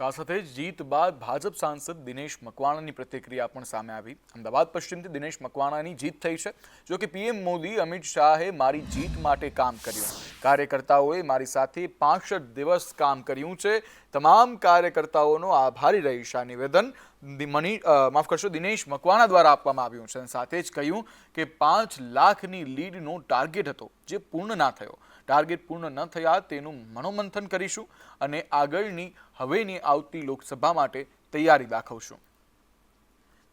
તો આ સાથે જ જીત બાદ ભાજપ સાંસદ દિનેશ મકવાણાની પ્રતિક્રિયા પણ સામે આવી. અમદાવાદ પશ્ચિમથી દિનેશ મકવાણાની જીત થઈ છે. જો કે પીએમ મોદી અમિત શાહે મારી જીત માટે કામ કર્યું. કાર્યકર્તાઓએ મારી સાથે પાંસઠ દિવસ કામ કર્યું છે. તમામ કાર્યકર્તાઓનો આભારી રહીશ આ નિવેદન. મની માફ કરશો, દિનેશ મકવાણા દ્વારા આપવામાં આવ્યું છે. અને સાથે જ કહ્યું કે પાંચ લાખની લીડનો ટાર્ગેટ હતો, જે પૂર્ણ ના થયો. ટાર્ગેટ પૂર્ણ ન થયા તેનું મનોમંથન કરીશું અને આગળની હવેની આવતી લોકસભા માટે તૈયારી દાખવશું.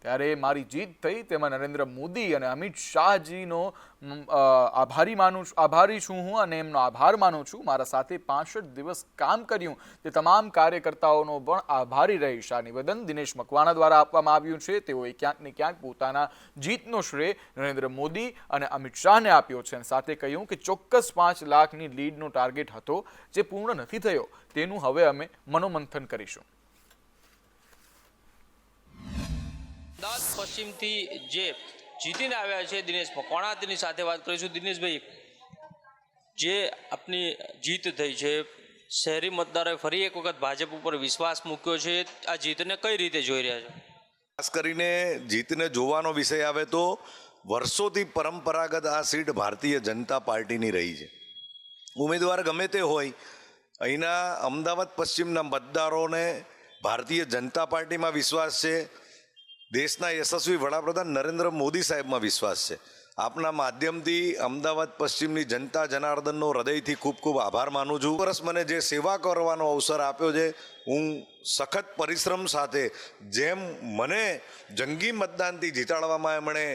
ત્યારે મારી જીત થઈ તેમાં નરેન્દ્ર મોદી અને અમિત શાહજીનો આભારી માનું છું, આભારી છું હું અને એમનો આભાર માનું છું. મારા સાથે પાંસઠ દિવસ કામ કર્યું. તે તમામ કાર્યકર્તાઓનો પણ આભારી રહીશ આ નિવેદન દિનેશ મકવાણા દ્વારા આપવામાં આવ્યું છે. તેઓએ ક્યાંક ને ક્યાંક પોતાના જીતનો શ્રેય નરેન્દ્ર મોદી અને અમિત શાહને આપ્યો છે અને સાથે કહ્યું કે ચોક્કસ પાંચ લાખની લીડનો ટાર્ગેટ હતો જે પૂર્ણ નથી થયો. તેનું હવે અમે મનોમંથન કરીશું. અમદાવાદ પશ્ચિમથી જે જીતીને આવ્યા છે દિનેશ મકવાણા તેની સાથે વાત કરીશું? દિનેશભાઈ, જે આપની જીત થઈ છે, શહેરી મતદારોએ ફરી એક વખત ભાજપ ઉપર વિશ્વાસ મૂક્યો છે. આ જીતને કઈ રીતે જોઈ રહ્યા છો? ખાસ કરીને જીતને જોવાનો વિષય આવે તો વર્ષોથી પરંપરાગત આ સીટ ભારતીય જનતા પાર્ટીની રહી છે. ઉમેદવાર ગમે તે હોય, અહીંના અમદાવાદ પશ્ચિમના મતદારોને ભારતીય જનતા પાર્ટીમાં વિશ્વાસ છે. દેશના યશસ્વી વડાપ્રધાન નરેન્દ્ર મોદી સાહેબમાં વિશ્વાસ છે. આપના માધ્યમથી અમદાવાદ પશ્ચિમની જનતા જનાર્દનનો હૃદયથી ખૂબ ખૂબ આભાર માનું છું. વર્ષ મને જે સેવા કરવાનો અવસર આપ્યો છે, હું સખત પરિશ્રમ સાથે જેમ મને જંગી મતદાનથી જીતાડવામાં એમણે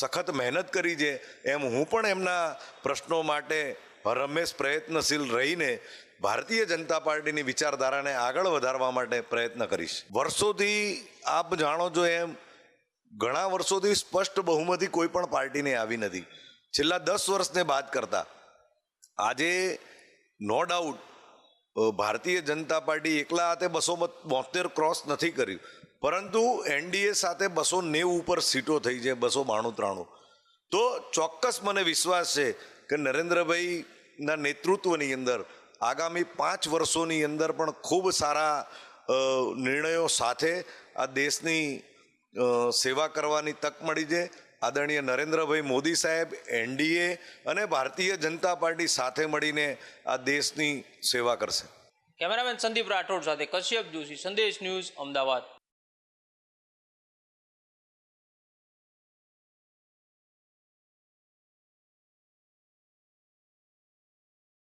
સખત મહેનત કરી છે, એમ હું પણ એમના પ્રશ્નો માટે હરમેશ પ્રયત્નશીલ રહીને ભારતીય જનતા પાર્ટીની વિચારધારાને આગળ વધારવા માટે પ્રયત્ન કરીશ. વર્ષોથી આપ જાણો છો એમ, ઘણા વર્ષોથી સ્પષ્ટ બહુમતી કોઈ પણ પાર્ટીને આવી નથી. છેલ્લા દસ વર્ષને બાદ કરતા આજે no doubt Bharatiya Janata party એકલા હાથે બસો બોતેર ક્રોસ નથી કર્યું. પરંતુ એનડીએ સાથે બસો નેવું ઉપર સીટો થઈ છે, બસો બાણું ત્રાણું. તો ચોક્કસ મને વિશ્વાસ છે કે નરેન્દ્રભાઈના નેતૃત્વની અંદર, આગામી પાંચ વર્ષોની અંદર પણ ખૂબ સારા નિર્ણયો સાથે આ દેશની સેવા કરવાની તક મળી છે. આદરણીય નરેન્દ્રભાઈ મોદી સાહેબ, એનડીએ અને ભારતીય જનતા પાર્ટી સાથે મળીને આ દેશની સેવા કરશે. કેમેરામેન સંદીપ રાઠોડ સાથે કશ્યપ જોશી, સંદેશ ન્યૂઝ અમદાવાદ.